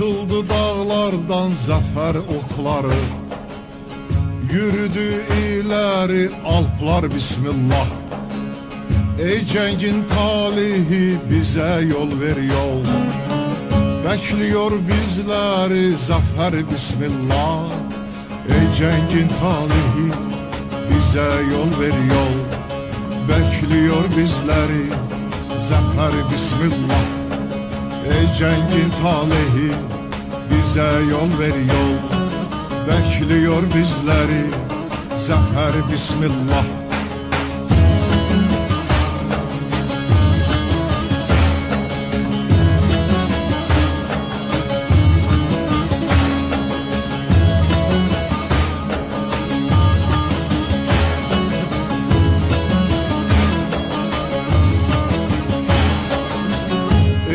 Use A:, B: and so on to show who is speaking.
A: Atıldı dağlardan zafer okları. Yürüdü ileri alplar bismillah. Ey cengin talihi bize yol ver yol. Bekliyor bizleri zafer bismillah. Ey cengin talihi bize yol ver yol. Bekliyor bizleri zafer bismillah Ey cengin talihi bize yol ver yol. Bekliyor bizleri zafer bismillah